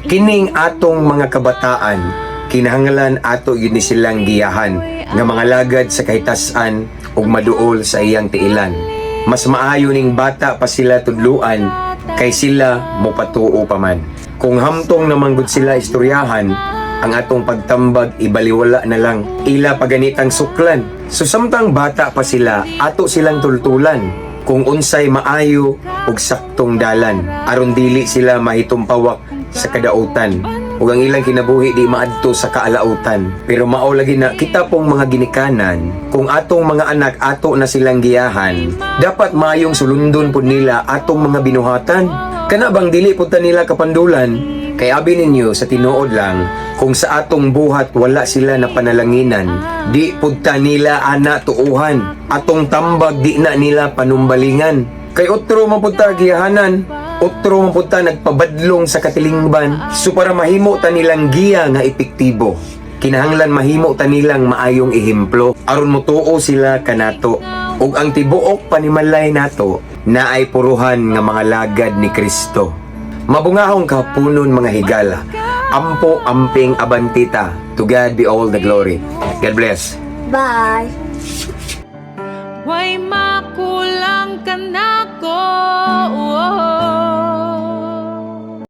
Kining atong mga kabataan, kinahanglan ato yun ni silang giyahan nga mga lagad sa kahitasan ug maduol sa iyang tiilan. Mas maayo ning bata pa sila tudluan kay sila mopatuo pa man. Kung hamtong naman gud sila istoryahan, ang atong pagtambag ibaliwala na lang ila paganitang suklan. So samtang bata pa sila, ato silang tultulan kung unsay maayo ug saktong dalan aron dili sila mahitumpawak sa kadautan. Ug ang ilang kinabuhi di maadto sa kaalautan. Pero mao lagi na kita pong mga ginikanan. Kung atong mga anak ato na silang giyahan. Dapat maayong sulundon pud nila atong mga binuhatan. Kana bang dili pud nila kapandulan? Kay abi ninyo sa tinuod lang kung sa atong buhat wala sila na panalanginan di pud ta nila ana tuuhan. Atong tambag di na nila panumbalingan. Kay otro man pud ta giyahanan otro man pud ta nagpabadlong sa katilingban so para mahimo ta nilang giya nga epektibo kinahanglan mahimo ta nilang maayong ehemplo aron motuo sila kanato ug ang tibuok panimalay nato na ay puruhan nga mga lagad ni Kristo Mabungahong kapunon mga higala. Ampo amping abantita. To God be all the glory. God bless. Bye. Way makulang ka na ko.